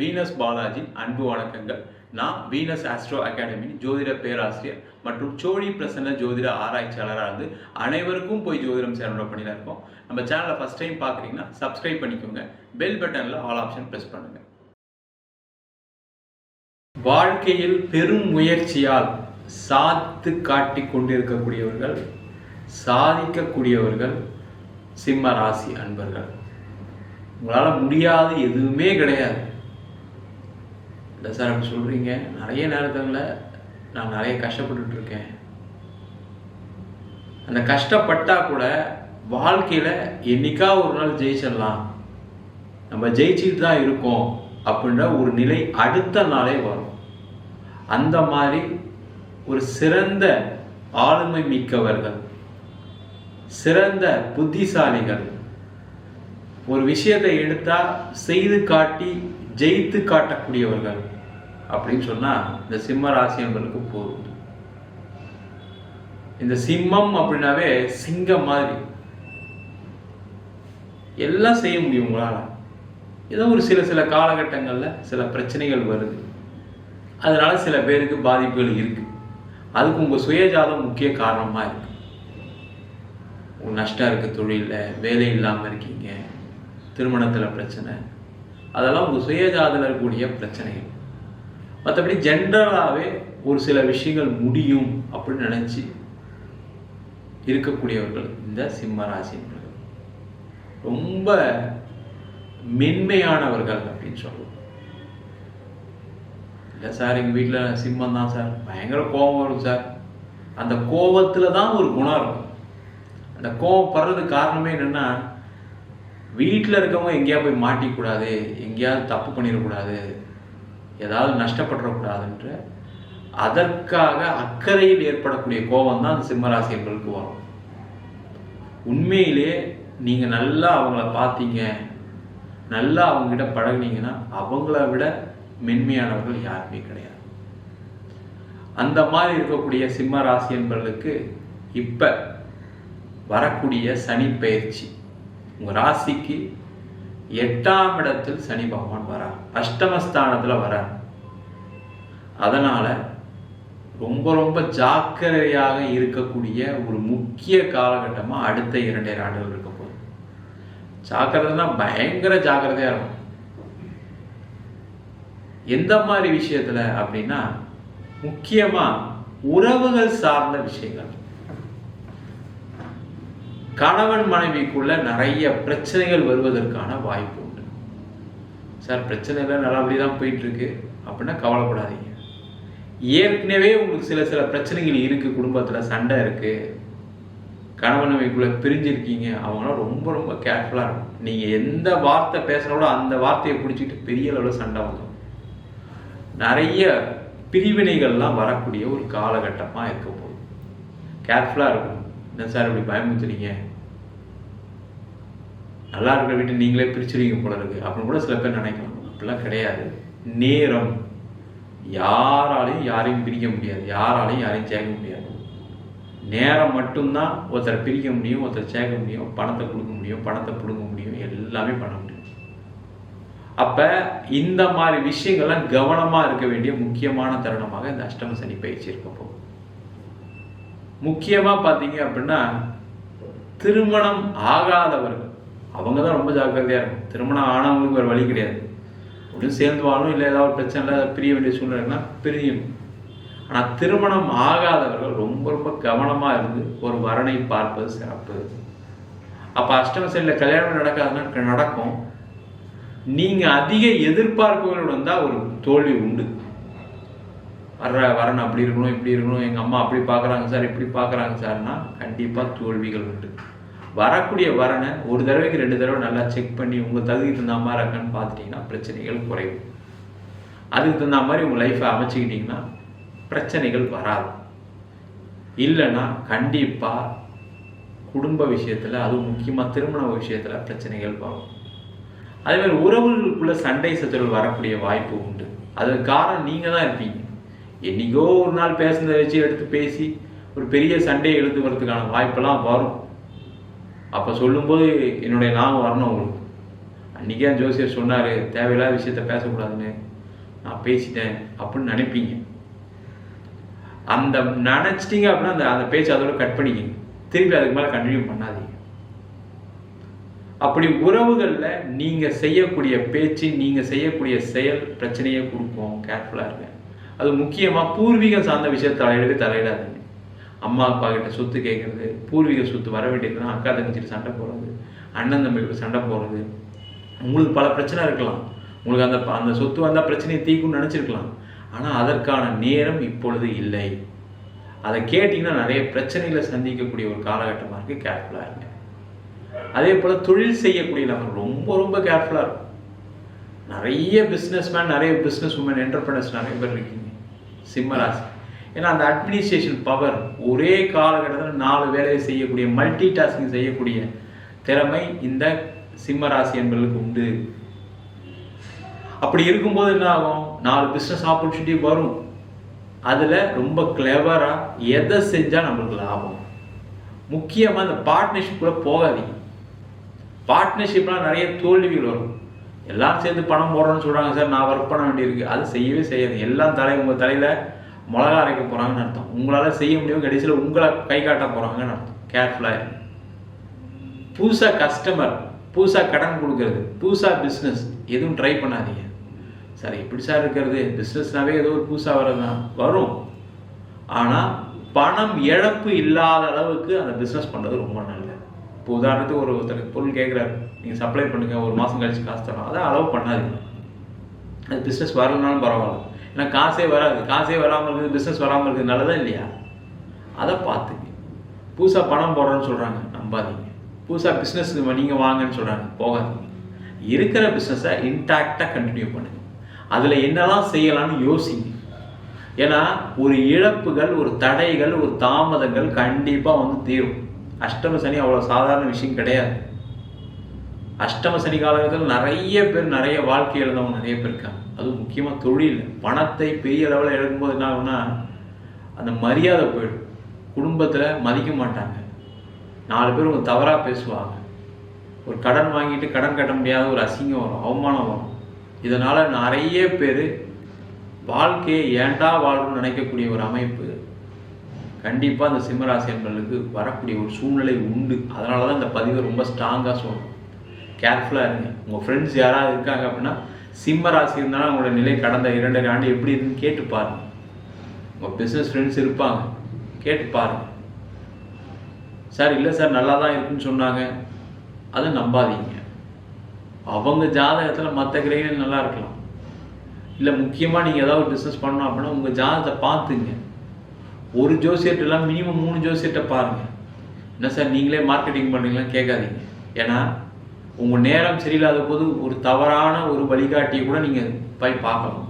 Venus Balaji அன்பு வணக்கங்கள். நான் வீனஸ் ஆஸ்ட்ரோ அகாடமி ஜோதிட பேராசிரியர் மற்றும் சோழி பிரசன்ன ஜோதிட ஆராய்ச்சியாளராக இருந்து அனைவருக்கும் போய் ஜோதிடம் சேனலோட பண்ணியில் இருக்கோம். நம்ம சேனலை ஃபஸ்ட் டைம் பார்க்குறீங்கன்னா சப்ஸ்கிரைப் பண்ணிக்கோங்க. பெல் பட்டனில் ஆல் ஆப்ஷன் ப்ரெஸ் பண்ணுங்க. வாழ்க்கையில் பெரும் முயற்சியால் சாத்து காட்டி கொண்டிருக்கக்கூடியவர்கள் சாதிக்கக்கூடியவர்கள் சிம்ம ராசி அன்பர்கள். உங்களால் முடியாது எதுவுமே கிடையாது. இல்லை சார் அப்படி சொல்கிறீங்க நிறைய நேரத்தில் நான் நிறைய கஷ்டப்பட்டுட்டு இருக்கேன் அந்த கஷ்டப்பட்டா கூட வாழ்க்கையில் என்றைக்கா ஒரு நாள் ஜெயிச்சிடலாம். நம்ம ஜெயிச்சுட்டு தான் இருக்கோம் அப்படின்ற ஒரு நிலை அடுத்த நாளே வரும். அந்த மாதிரி ஒரு சிறந்த ஆளுமை மிக்கவர்கள் சிறந்த புத்திசாலிகள் ஒரு விஷயத்தை எடுத்தால் செய்து காட்டி ஜெயித்து காட்டக்கூடியவர்கள் அப்படின்னு சொன்னா இந்த சிம்ம ராசி என்பதற்கு போதும். இந்த சிம்மம் அப்படின்னாவே சிங்கம் மாதிரி. எல்லாம் செய்ய முடியும் உங்களால. ஏதோ ஒரு சில சில காலகட்டங்கள்ல சில பிரச்சனைகள் வருது. அதனால சில பேருக்கு பாதிப்புகள் இருக்கு. அதுக்கு உங்க சுயஜாதம் முக்கிய காரணமா இருக்கு. நஷ்டம் இருக்குது தொழிலில் வேலை இல்லாமல் இருக்கீங்க திருமணத்தில் பிரச்சனை. அதெல்லாம் உங்கள் சுயஜாதில் இருக்கக்கூடிய பிரச்சனைகள். மற்றபடி ஜென்ரலாகவே ஒரு சில விஷயங்கள் முடியும் அப்படின்னு நினச்சி இருக்கக்கூடியவர்கள் இந்த சிம்ம ராசினர்கள் ரொம்ப மென்மையானவர்கள் அப்படின்னு சொல்லுவோம். இல்லை சார் எங்கள் வீட்டில் சிம்மம் தான் சார். பயங்கர கோபம் வரும் சார். அந்த கோபத்தில் தான் ஒரு குணம் இருக்கும். அந்த கோபம் படுறதுக்கு காரணமே என்னென்னா வீட்டில் இருக்கவங்க எங்கேயா போய் மாட்டிக்கூடாது. எங்கேயாவது தப்பு பண்ணிடக்கூடாது. ஏதாவது நஷ்டப்பட்டுறக்கூடாதுன்ற அதற்காக அக்கறையில் ஏற்படக்கூடிய கோபம் தான் அந்த சிம்மராசியர்களுக்கு வரும். உண்மையிலே நீங்கள் நல்லா அவங்கள பார்த்தீங்க நல்லா அவங்ககிட்ட பழகினீங்கன்னா அவங்கள விட மென்மையானவர்கள் யாருமே கிடையாது. அந்த மாதிரி இருக்கக்கூடிய சிம்ம ராசி என்பவர்களுக்கு இப்போ வரக்கூடிய சனி பயிற்சி. உங்கள் ராசிக்கு எட்டாம் இடத்தில் சனி பகவான் வரார். அஷ்டமஸ்தானத்தில் வரார். அதனால் ரொம்ப ரொம்ப ஜாக்கிரதையாக இருக்கக்கூடிய ஒரு முக்கிய காலகட்டமாக அடுத்த இரண்டே ஆண்டுகள் இருக்க போகுது. ஜாக்கிரதைனா பயங்கர ஜாக்கிரதையாக இருக்கும். எந்த மாதிரி விஷயத்தில் அப்படின்னா முக்கியமாக உறவுகள் சார்ந்த விஷயங்கள். கணவன் மனைவிக்குள்ள நிறைய பிரச்சனைகள் வருவதற்கான வாய்ப்பு உண்டு. சார் பிரச்சனைகள் நல்லபடியாக தான் போயிட்டு இருக்கு அப்படின்னா கவலைப்படாதீங்க. ஏற்கனவே உங்களுக்கு சில சில பிரச்சனைகள் இருக்கு குடும்பத்தில் சண்டை இருக்கு. கணவன் மனைவிக்குள்ள பிரிஞ்சிருக்கீங்க. அவங்களாம் ரொம்ப ரொம்ப கேர்ஃபுல்லாக இருக்கும். நீங்கள் எந்த வார்த்தை பேசுகிறோட அந்த வார்த்தையை பிடிச்சிட்டு பெரிய அளவில் சண்டை வந்துடும் நிறைய பிரிவினைகள்லாம் வரக்கூடிய ஒரு காலகட்டமாக இருக்க போகுது. கேர்ஃபுல்லாக இருக்கும் என்ன சார் இப்படி பயமுறுத்துறீங்க? நல்லா இருக்கிற வீட்டை நீங்களே பிரிச்சுருவீங்க போல இருக்கு. அப்படின்னு கூட சில பேர் நினைக்கலாம். அப்படிலாம் கிடையாது. நேரம். யாராலையும் யாரையும் பிரிக்க முடியாது. யாராலையும் யாரையும் சேர்க்க முடியாது. நேரம் மட்டும்தான் ஒருத்தரை பிரிக்க முடியும் ஒருத்தர் சேர்க்க முடியும் பணத்தை கொடுக்க முடியும் பணத்தை பிடுங்க முடியும் எல்லாமே பண்ண முடியும். அப்போ இந்த மாதிரி விஷயங்கள்லாம் கவனமாக இருக்க வேண்டிய முக்கியமான தருணமாக இந்த அஷ்டம சனி பயிற்சி இருக்க முக்கியமாக பார்த்தீங்க அப்படின்னா திருமணம் ஆகாதவர்கள். அவங்க தான் ரொம்ப ஜாக்கிரதையாக இருக்கும் திருமணம் ஆனவங்களுக்கு வேறு வழி கிடையாது. ஒன்றும் சேர்ந்து வாழணும் இல்லை ஏதாவது பிரச்சனை இல்லை பிரிய வேண்டிய சூழ்நிலைனா பிரியும் ஆனால் திருமணம் ஆகாதவர்கள் ரொம்ப ரொம்ப கவனமாக இருந்து ஒரு வரனை பார்ப்பது சிறப்பு. அப்போ அஷ்டம சைடில் கல்யாணம் நடக்காதுன்னா நடக்கும். நீங்கள் அதிக எதிர்பார்ப்புகளுடன் தான் ஒரு தோல்வி உண்டு. வர்ற வரணும் அப்படி இருக்கணும் இப்படி இருக்கணும் எங்கள் அம்மா அப்படி பார்க்குறாங்க சார் இப்படி பார்க்குறாங்க சார்னா கண்டிப்பாக தோல்விகள் உண்டு. வரக்கூடிய வரனை ஒரு தடவைக்கு ரெண்டு தடவை நல்லா செக் பண்ணி உங்கள் தகுதிக்கு தகுந்த மாதிரி இருக்கான்னு பார்த்துட்டிங்கன்னா பிரச்சனைகள் குறையும். அதுக்கு தகுந்த மாதிரி உங்கள் லைஃப்பை அமைச்சிக்கிட்டிங்கன்னா பிரச்சனைகள் வராது. இல்லைன்னா கண்டிப்பாக குடும்ப விஷயத்தில் அதுவும் முக்கியமாக திருமண விஷயத்தில் பிரச்சனைகள் வரும். அதே மாதிரி உறவுகளுக்குள்ள சண்டை சச்சரவு வரக்கூடிய வாய்ப்பு உண்டு. அதுக்கு காரணம் நீங்கள் தான் இருப்பீங்க. என்னைக்கோ ஒரு நாள் பேசுனதை வச்சு எடுத்து பேசி ஒரு பெரிய சண்டையை எழுத்து வரதுக்கான வாய்ப்பெல்லாம் வரும். அப்போ சொல்லும்போது என்னுடைய நாமம் வரணும் உங்களுக்கு அன்றைக்கே ஜோசியர் சொன்னார் தேவையில்லாத விஷயத்த பேசக்கூடாதுன்னு. நான் பேசிட்டேன். அப்படின்னு நினைப்பீங்க. அந்த நினச்சிட்டிங்க அப்படின்னா அந்த அந்த பேச்சு அதோட கட் பண்ணிக்கிங்க. திருப்பி அதுக்கு மேலே கண்டினியூ பண்ணாதீங்க. அப்படி உறவுகளில் நீங்கள் செய்யக்கூடிய பேச்சு நீங்கள் செய்யக்கூடிய செயல் பிரச்சனையை கொடுக்கும். கேர்ஃபுல்லாக இருங்க. அது முக்கியமாக பூர்வீகம் சார்ந்த விஷயம் தலையிடவே தலையிடாதீங்க அம்மா அப்பா கிட்ட சொத்து கேட்குறது பூர்வீக சொத்து வர வேண்டியதுன்னா அக்கா தங்கச்சிட்டு சண்டை போடுறது அண்ணன் தம்பிக்கு சண்டை போடுறது. உங்களுக்கு பல பிரச்சனை இருக்கலாம். உங்களுக்கு அந்த அந்த சொத்து வந்தால் பிரச்சனையை தீக்கும்னு நினச்சிருக்கலாம். ஆனால் அதற்கான நேரம் இப்பொழுது இல்லை. அதை கேட்டிங்கன்னா நிறைய பிரச்சனைகளை சந்திக்கக்கூடிய ஒரு காலகட்டமாக இருக்குது கேர்ஃபுல்லாக இருங்க. அதே போல் தொழில் செய்யக்கூடிய நபர் ரொம்ப ரொம்ப கேர்ஃபுல்லாக இருக்கும். நிறைய பிஸ்னஸ் மேன் நிறைய பிஸ்னஸ் உமன் என்டர்பிரனர்ஸ் நிறைய பேர் இருக்கீங்க. சிம்மராசி ஏன்னா அந்த அட்மினிஸ்ட்ரேஷன் பவர் ஒரே காலகட்டத்தில் நாலு வேலையை செய்யக்கூடிய மல்டி டாஸ்கிங் செய்யக்கூடிய திறமை இந்த சிம்மராசி என்பவர்களுக்கு உண்டு. அப்படி இருக்கும்போது என்ன ஆகும்? நாலு பிஸ்னஸ் ஆப்பர்ச்சுனிட்டி வரும். அதில் ரொம்ப கிளவராக எதை செஞ்சால் நம்மளுக்கு லாபம்? முக்கியமாக இந்த பார்ட்னர்ஷிப் கூட போகாதீங்க. பார்ட்னர்ஷிப்லாம் நிறைய தோல்விகள் வரும். எல்லாம் சேர்ந்து பணம் போடுறோன்னு சொல்கிறாங்க சார். நான் ஒர்க் பண்ண வேண்டியிருக்கு. அது செய்யவே செய்யாது. எல்லாம் தலை உங்கள் தலையில் மிளகா அரைக்க போகிறாங்கன்னு அர்த்தம். உங்களால் செய்ய முடியும் கடைசியில் உங்களை கை காட்ட போகிறாங்கன்னு அர்த்தம். கேர்ஃபுல்லாக புதுசாக கஸ்டமர் புதுசாக கடன் கொடுக்கறது புதுசாக பிஸ்னஸ் எதுவும் ட்ரை பண்ணாதீங்க. சார் எப்படி சார் இருக்கிறது? பிஸ்னஸ்னாவே ஏதோ ஒரு புதுசாக வர்றது தான் வரும். ஆனால் பணம் இழப்பு இல்லாத அளவுக்கு அந்த பிஸ்னஸ் பண்ணுறது ரொம்ப நல்லது. இப்போ உதாரணத்துக்கு ஒரு ஒருத்தருக்கு பொருள் கேட்குறாரு நீங்கள் சப்ளை பண்ணுங்க ஒரு மாதம் கழிச்சு காசு தரோம் அதை அளவு பண்ணாதீங்க. அது பிஸ்னஸ் வரலனாலும் பரவாயில்ல. ஏன்னா காசே வராது. காசே வராமல் இருக்குது பிஸ்னஸ் வராமல் இருக்குது நல்லதா இல்லையா? அதை பார்த்துங்க. புதுசாக பணம் போடுறோன்னு சொல்கிறாங்க நம்பாதீங்க. புதுசாக பிஸ்னஸ் நீங்கள் வாங்கன்னு சொல்கிறாங்க போகாதீங்க. இருக்கிற பிஸ்னஸை இன்டாக்டாக கண்டினியூ பண்ணுங்க. அதில் என்னெல்லாம் செய்யலாம்னு யோசிங்க. ஏன்னா ஒரு இழப்புகள் ஒரு தடைகள் ஒரு தாமதங்கள் கண்டிப்பாக வந்து தீரும். அஷ்டம சனி அவ்வளோ சாதாரண விஷயம் கிடையாது. அஷ்டம சனி காலகட்டத்தில் நிறைய பேர் நிறைய வாழ்க்கை எழுந்தவங்க நிறைய பேர் இருக்காங்க. அதுவும் முக்கியமாக தொழில் பணத்தை பெரிய லெவலில் எழுதும்போது என்ன ஆகுனா அந்த மரியாதை போயிடும். குடும்பத்தில் மதிக்க மாட்டாங்க. நாலு பேர் ஒரு தவறாக பேசுவாங்க. ஒரு கடன் வாங்கிட்டு கடன் கட்ட முடியாத ஒரு அசிங்கம் வரும் அவமானம் வரும். இதனால் நிறைய பேர் வாழ்க்கையை ஏண்டா வாழணும்னு நினைக்கக்கூடிய ஒரு அமைப்பு கண்டிப்பாக அந்த சிம்மராசி என்பர்களுக்கு வரக்கூடிய ஒரு சூழ்நிலை உண்டு. அதனால தான் இந்த பதிவை ரொம்ப ஸ்ட்ராங்காக சொல்லணும். கேர்ஃபுல்லாக இருங்க. உங்கள் ஃப்ரெண்ட்ஸ் யாராவது இருக்காங்க அப்படின்னா சிம்ம ராசி இருந்தாலும் அவங்களோட நிலை கடந்த இரண்டரை ஆண்டு எப்படி இருக்குன்னு கேட்டு பாருங்க. உங்கள் பிஸ்னஸ் ஃப்ரெண்ட்ஸ் இருப்பாங்க. கேட்டு பாருங்க. சார் இல்லை சார் நல்லா தான் இருக்குன்னு சொன்னாங்க. அதை நம்பாதீங்க. அவங்க ஜாதகத்தில் மற்ற கிரகங்கள் நல்லா இருக்கலாம். இல்லை முக்கியமாக நீங்கள் ஏதாவது பிஸ்னஸ் பண்ணணும் அப்படின்னா உங்கள் ஜாதகத்தை பார்த்துங்க. ஒரு ஜோசியர்ட்டெல்லாம் மினிமம் மூணு ஜோசியர்கிட்ட பாருங்கள் என்ன சார் நீங்களே மார்க்கெட்டிங் பண்ணுறீங்களான்னு கேட்காதீங்க. ஏன்னா உங்கள் நேரம் சரியில்லாத போது ஒரு தவறான ஒரு வழிகாட்டியை கூட நீங்கள் போய் பார்க்கணும்.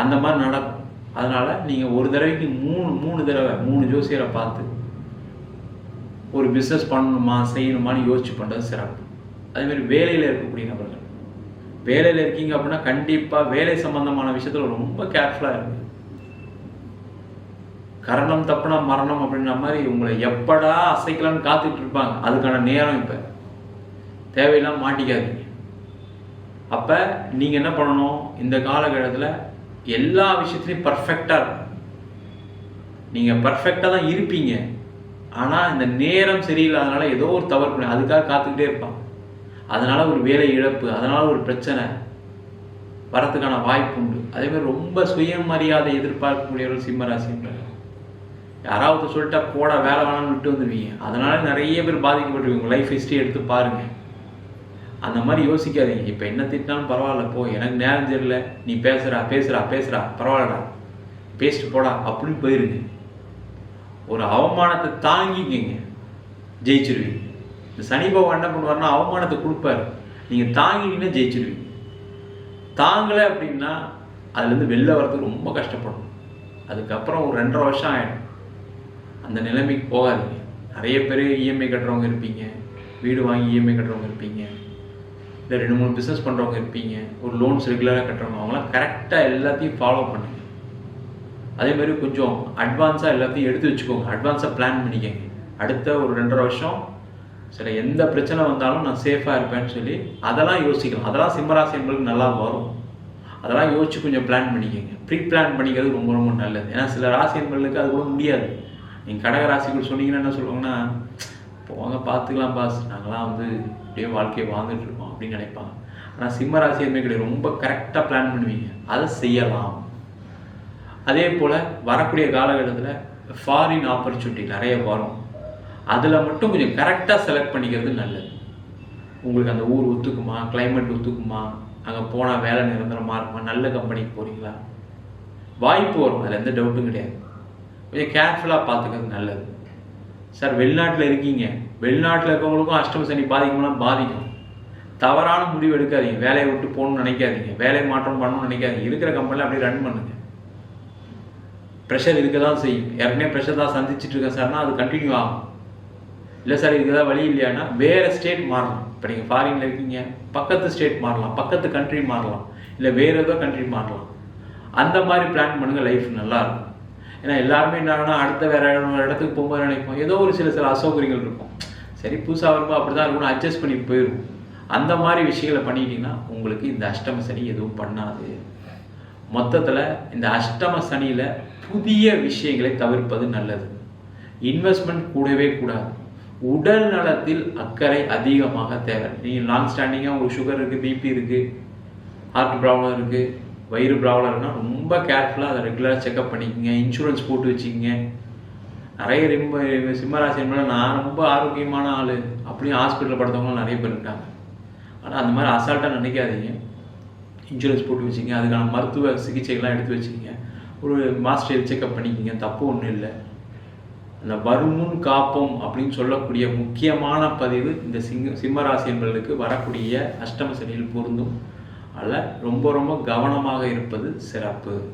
அந்த மாதிரி நடக்கும். அதனால் நீங்கள் ஒரு தடவைக்கு மூணு மூணு தடவை மூணு ஜோசியரை பார்த்து ஒரு பிஸ்னஸ் பண்ணணுமா செய்யணுமான்னு யோசிச்சு பண்ணுறது சிறப்பு. அதேமாதிரி வேலையில் இருக்கக்கூடிய நபர்கள். வேலையில் இருக்கீங்க அப்படின்னா கண்டிப்பாக வேலை சம்பந்தமான விஷயத்தில் ரொம்ப கேர்ஃபுல்லாக இருக்குது கரணம் தப்புனா மரணம் அப்படின்ற மாதிரி உங்களை எப்படா அசைக்கலாம்னு காத்துட்டு இருப்பாங்க. அதுக்கான நேரம் இப்போ. தேவையில்லாம மாட்டிக்காதீங்க. அப்போ நீங்கள் என்ன பண்ணணும்? இந்த காலகட்டத்தில் எல்லா விஷயத்துலையும் பர்ஃபெக்டாக இருக்கும் நீங்கள் பர்ஃபெக்டாக தான் இருப்பீங்க. ஆனால் இந்த நேரம் சரியில்லாதனால ஏதோ ஒரு தவறு பண்ணி அதுக்காக காத்துக்கிட்டே இருப்பான் அதனால் ஒரு வேலை இழப்பு அதனால் ஒரு பிரச்சனை வரத்துக்கான வாய்ப்பு உண்டு. அதே மாதிரி ரொம்ப சுயமரியாதை எதிர்பார்க்கக்கூடியவர்கள் ஒரு சிம்மராசின்றார் யாராவது சொல்லிட்டா போட வேலை வேணாம்னு விட்டு வந்துடுவீங்க அதனால நிறைய பேர் பாதிக்கப்பட்டிருக்கீங்க. லைஃப் ஹிஸ்ட்ரி எடுத்து பாருங்கள் அந்த மாதிரி யோசிக்காதீங்க. இப்போ என்ன திட்டினாலும் பரவாயில்ல போ. எனக்கு நேரம் தெரியல. நீ பேசுகிறா பேசுகிறா பேசுகிறா பரவாயில்லடா. பேசிட்டு போடா. அப்படின்னு போயிருங்க. ஒரு அவமானத்தை தாங்கிக்கிங்க. ஜெயிச்சிருவீங்க. இந்த சனி பகவான் என்ன பண்ணுவார்னா அவமானத்தை கொடுப்பாரு. நீங்கள் தாங்கினீங்கன்னா ஜெயிச்சிருவீங்க. தாங்கலை அப்படின்னா அதுலேருந்து வெளில வர்றதுக்கு ரொம்ப கஷ்டப்படும். அதுக்கப்புறம் ஒரு ரெண்டரை வருஷம் ஆகிடும் அந்த நிலைமைக்கு போகாதீங்க. நிறைய பேர் இஎம்ஐ கட்டுறவங்க இருப்பீங்க. வீடு வாங்கி இஎம்ஐ கட்டுறவங்க இருப்பீங்க. இல்லை ரெண்டு மூணு பிஸ்னஸ் பண்ணுறவங்க இருப்பீங்க. ஒரு லோன்ஸ் ரெகுலராக கட்டுறவங்க அவங்களாம் கரெக்டாக எல்லாத்தையும் ஃபாலோ பண்ணுங்க. அதே மாதிரி கொஞ்சம் அட்வான்ஸாக எல்லாத்தையும் எடுத்து வச்சுக்கோங்க. அட்வான்ஸாக பிளான் பண்ணிக்கங்க. அடுத்த ஒரு ரெண்டரை வருஷம் சில எந்த பிரச்சனை வந்தாலும் நான் சேஃபாக இருப்பேன்னு சொல்லி அதெல்லாம் யோசிக்கலாம். அதெல்லாம் சிம்மராசி என்பதுக்கு நல்லா வரும். அதெல்லாம் யோசிச்சு கொஞ்சம் பிளான் பண்ணிக்கோங்க. ப்ரீ பிளான் பண்ணிக்கிறது ரொம்ப ரொம்ப நல்லது. ஏன்னா சில ராசி என்பர்களுக்கு அது கூட முடியாது. நீங்கள் கடக ராசிக்குள் சொன்னீங்கன்னா என்ன சொல்லுவாங்கன்னா போங்க பார்த்துக்கலாம் பாஸ் நாங்களாம் வந்து அப்படியே வாழ்க்கையை வாழ்ந்துட்டு இருக்கோம் அப்படின்னு நினைப்பாங்க. ஆனால் சிம்ம ராசி எதுவுமே கிடையாது ரொம்ப கரெக்டாக பிளான் பண்ணுவீங்க. அதை செய்யலாம். அதே போல் வரக்கூடிய காலகட்டத்தில் ஃபாரின் ஆப்பர்ச்சுனிட்டி நிறைய வரும். அதில் மட்டும் கொஞ்சம் கரெக்டாக செலக்ட் பண்ணிக்கிறது நல்லது. உங்களுக்கு அந்த ஊர் ஒத்துக்குமா? கிளைமேட் ஒத்துக்குமா? அங்கே போனால் வேலை நிரந்தரமாக இருக்குமா? நல்ல கம்பெனிக்கு போகிறீங்களா வாய்ப்பு வரும். அதில் எந்த டவுட்டும் கிடையாது. கொஞ்சம் கேர்ஃபுல்லாக பார்த்துக்கிறது நல்லது. சார் வெளிநாட்டில் இருக்கீங்க. வெளிநாட்டில் இருக்கவங்களுக்கும் அஷ்டம சனி பாதிக்கும்னா பாதிக்கும். தவறான முடிவு எடுக்காதீங்க. வேலையை விட்டு போகணும்னு நினைக்காதீங்க. வேலை மாற்றம் பண்ணணும்னு நினைக்காதீங்க. இருக்கிற கம்பெனியில் அப்படியே ரன் பண்ணுங்க. ப்ரெஷர் இருக்க தான் செய்யும். ஏற்கனவே ப்ரெஷர் தான் சந்திச்சுட்டு இருக்கேன் சார்னா அது கண்டினியூ ஆகும். இல்லை சார் இதுக்கு ஏதாவது வழி இல்லையானா வேறு ஸ்டேட் மாறலாம். இப்போ நீங்கள் ஃபாரினில் இருக்கீங்க. பக்கத்து ஸ்டேட் மாறலாம். பக்கத்து கண்ட்ரி மாறலாம். இல்லை வேறு ஏதோ கண்ட்ரி மாறலாம். அந்த மாதிரி பிளான் பண்ணுங்கள் லைஃப் நல்லாயிருக்கும் ஏன்னா எல்லாருமே என்னன்னா அடுத்த வேற ஒரு இடத்துக்கு போகும்போது நினைப்போம். ஏதோ ஒரு சில சில அசௌகரியங்கள் இருக்கும். சரி புதுசாக வரும்போது அப்படி தான் இருக்கணும் அட்ஜஸ்ட் பண்ணி போயிடும் அந்த மாதிரி விஷயங்களை பண்ணிட்டீங்கன்னா உங்களுக்கு இந்த அஷ்டம சனி எதுவும் பண்ணாது. மொத்தத்தில் இந்த அஷ்டம சனியில் புதிய விஷயங்களை தவிர்ப்பது நல்லது. இன்வெஸ்ட்மெண்ட் கூடவே கூடாது. உடல் நலத்தில் அக்கறை அதிகமாக தேவை. நீங்கள் லாங் ஸ்டாண்டிங்காக உங்களுக்கு சுகர் இருக்குது பிபி இருக்குது ஹார்ட் ப்ராப்ளம் இருக்குது வயிறு ப்ராப்ளம்னா ரொம்ப கேர்ஃபுல்லாக அதை ரெகுலராக செக்அப் பண்ணிக்கோங்க இன்சூரன்ஸ் போட்டு வச்சுக்கோங்க. நிறைய ரொம்ப சிம்மராசி என்பது நான் ரொம்ப ஆரோக்கியமான ஆள் அப்படியும் ஹாஸ்பிட்டலில் படுத்தவங்களும் நிறைய பேர் இருக்காங்க. ஆனால் அந்த மாதிரி அசால்ட்டாக நினைக்காதீங்க. இன்சூரன்ஸ் போட்டு வச்சுங்க அதுக்கான மருத்துவ சிகிச்சைகள்லாம் எடுத்து வச்சுக்கோங்க. ஒரு மாஸ்டர் செக்அப் பண்ணிக்கோங்க. தப்பு ஒன்றும் இல்லை. அந்த வருமுன் காப்போம் அப்படின்னு சொல்லக்கூடிய முக்கியமான பதிவு இந்த சிங்க சிம்மராசி என்பவர்களுக்கு வரக்கூடிய அஷ்டம சனியில் பொருந்தும். அதில் ரொம்ப ரொம்ப கவனமாக இருப்பது சிறப்பு.